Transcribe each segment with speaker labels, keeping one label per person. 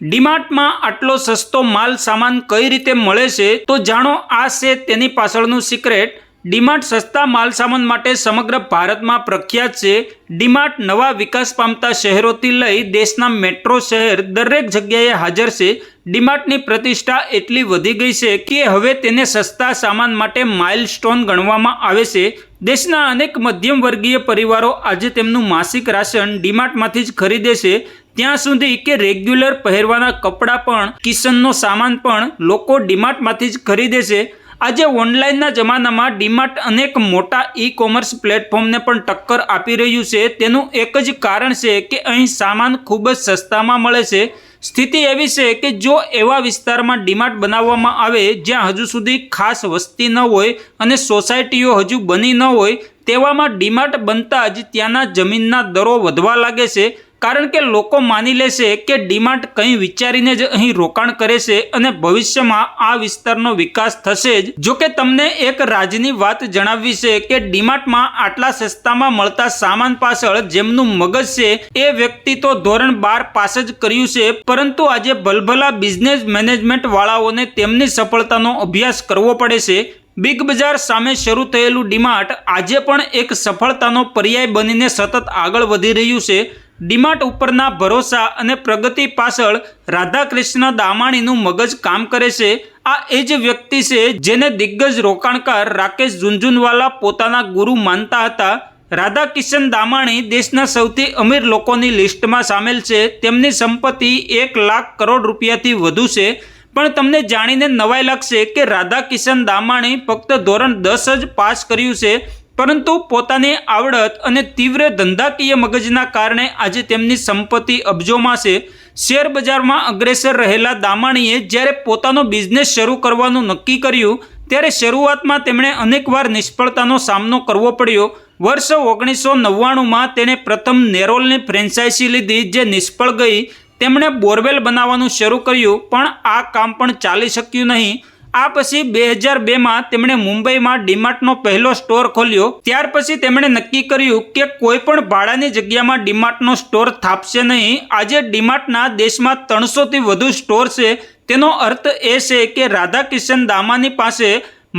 Speaker 1: ડીમાર્ટમાં આટલો સસ્તો માલ સામાન કઈ રીતે મળે છે, તો જાણો આ છે તેની પાછળનું સિક્રેટ ડીમાર્ટ સસ્તા માલસામાન માટે સમગ્ર ભારતમાં પ્રખ્યાત છે. ડીમાર્ટ નવા વિકાસ પામતા શહેરોથી લઈ દેશના મેટ્રો શહેર દરેક જગ્યાએ હાજર છે. ડીમાર્ટની પ્રતિષ્ઠા એટલી વધી ગઈ છે કે હવે તેને સસ્તા સામાન માટે માઇલસ્ટોન ગણવામાં આવે છે. દેશના અનેક મધ્યમ વર્ગીય પરિવારો આજે તેમનું માસિક રાશન ડીમાર્ટમાંથી જ ખરીદે છે. ત્યાં સુધી કે રેગ્યુલર પહેરવાના કપડાં પણ કિચનનો સામાન પણ લોકો ડીમાર્ટમાંથી જ ખરીદે છે. આજે ઓનલાઈનના જમાનામાં ડીમાર્ટ અનેક મોટા ઈ કોમર્સ પ્લેટફોર્મને પણ ટક્કર આપી રહ્યું છે. તેનું એક જ કારણ છે કે અહીં સામાન ખૂબ જ સસ્તામાં મળે છે. સ્થિતિ એવી છે કે જો એવા વિસ્તારમાં ડીમાર્ટ બનાવવામાં આવે જ્યાં હજુ સુધી ખાસ વસ્તી ન હોય અને સોસાયટીઓ હજુ બની ન હોય, તેવામાં ડીમાર્ટ બનતા જ ત્યાંના જમીનના દરો વધવા લાગે છે. કારણ કે લોકો માની લેશે કે ડીમાર્ટ કંઈ વિચારીને જ અહીં રોકાણ કરે છે અને ભવિષ્યમાં આ વિસ્તારનો વિકાસ થશે જ. જો કે તમને એક રાજની વાત જણાવવી છે કે ડીમાર્ટમાં આટલા સસ્તામાં મળતા સામાન પાછળ જેમનું મગજ છે એ વ્યક્તિ તો ધોરણ બાર પાસ જ કર્યું છે, પરંતુ આજે ભલભલા બિઝનેસ મેનેજમેન્ટ વાળાઓને તેમની સફળતાનો અભ્યાસ કરવો પડે છે. બિગ બજાર સામે શરૂ થયેલું ડીમાર્ટ આજે પણ એક સફળતાનો પર્યાય બનીને સતત આગળ વધી રહ્યું છે. ડીમાર્ટ ઉપરના ભરોસા અને પ્રગતિ પાછળ રાધાકૃષ્ણ દામાણીનું મગજ કામ કરે છે. આ એ જ વ્યક્તિ છે જેને દિગ્ગજ રોકાણકાર રાકેશ ઝુંઝુનવાલા પોતાના ગુરુ માનતા હતા. રાધાકિશન દામાણી દેશના સૌથી અમીર લોકોની લિસ્ટમાં સામેલ છે. તેમની સંપત્તિ એક લાખ કરોડ રૂપિયાથી વધુ છે. પણ તમને જાણીને નવાઈ લાગશે કે રાધાકિશન દામાણી ફક્ત ધોરણ દસ જ પાસ કર્યું છે. પરંતુ પોતાની આવડત અને તીવ્ર ધંધાકીય મગજના કારણે આજે તેમની સંપત્તિ અબજોમાં છે શેર બજારમાં અગ્રેસર રહેલા દામાણીએ જ્યારે પોતાનો બિઝનેસ શરૂ કરવાનું નક્કી કર્યું, ત્યારે શરૂઆતમાં તેમણે અનેકવાર નિષ્ફળતાનો સામનો કરવો પડ્યો. વર્ષ ઓગણીસો નવ્વાણુંમાં તેણે પ્રથમ નેરોલની ફ્રેન્ચાઇઝી લીધી, જે નિષ્ફળ ગઈ. તેમણે બોરવેલ બનાવવાનું શરૂ કર્યું, પણ આ કામ પણ ચાલી શક્યું નહીં. આ પછી બે હજાર બેમાં તેમણે મુંબઈમાં ડીમાર્ટનો પહેલો સ્ટોર ખોલ્યો. ત્યાર પછી તેમણે નક્કી કર્યું કે કોઈ પણ ભાડાની જગ્યામાં ડીમાર્ટનો સ્ટોર થાપશે નહીં. આજે ડીમાર્ટના દેશમાં ત્રણસોથી વધુ સ્ટોર છે. તેનો અર્થ એ છે કે રાધાકિશન દામાની પાસે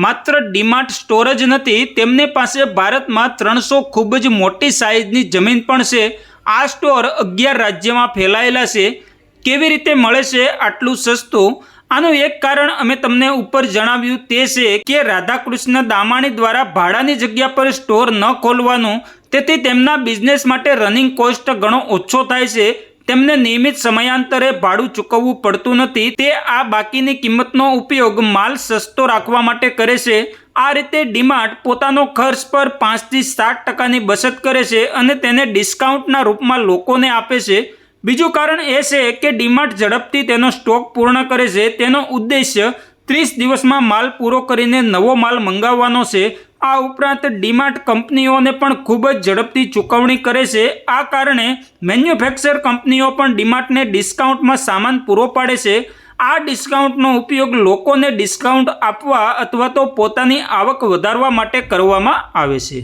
Speaker 1: માત્ર ડીમાર્ટ સ્ટોર જ નથી, તેમની પાસે ભારતમાં ત્રણસો ખૂબ જ મોટી સાઇઝની જમીન પણ છે. આ સ્ટોર અગિયાર રાજ્યમાં ફેલાયેલા છે. કેવી રીતે મળે છે આટલું સસ્તું? આનું એક કારણ અમે તમને ઉપર જણાવ્યું તે છે કે રાધાકૃષ્ણ દામાણી દ્વારા ભાડાની જગ્યા પર સ્ટોર ન ખોલવાનું, તેથી તેમના બિઝનેસ માટે રનિંગ કોસ્ટ ઘણો ઓછો થાય છે. તેમને નિયમિત સમયાંતરે ભાડું ચૂકવવું પડતું નથી. તે આ બાકીની કિંમતનો ઉપયોગ માલ સસ્તો રાખવા માટે કરે છે. આ રીતે ડીમાર્ટ પોતાનો ખર્ચ પર પાંચથી સાત ટકાની બચત કરે છે અને તેને ડિસ્કાઉન્ટના રૂપમાં લોકોને આપે છે. બીજું કારણ એ છે કે ડીમાર્ટ ઝડપથી તેનો સ્ટોક પૂર્ણ કરે છે. તેનો ઉદ્દેશ્ય ત્રીસ દિવસમાં માલ પૂરો કરીને નવો માલ મંગાવવાનો છે. આ ઉપરાંત ડીમાર્ટ કંપનીઓને પણ ખૂબ જ ઝડપથી ચૂકવણી કરે છે. આ કારણે મેન્યુફેક્ચર કંપનીઓ પણ ડીમાર્ટને ડિસ્કાઉન્ટમાં સામાન પૂરો પાડે છે. આ ડિસ્કાઉન્ટનો ઉપયોગ લોકોને ડિસ્કાઉન્ટ આપવા અથવા તો પોતાની આવક વધારવા માટે કરવામાં આવે છે.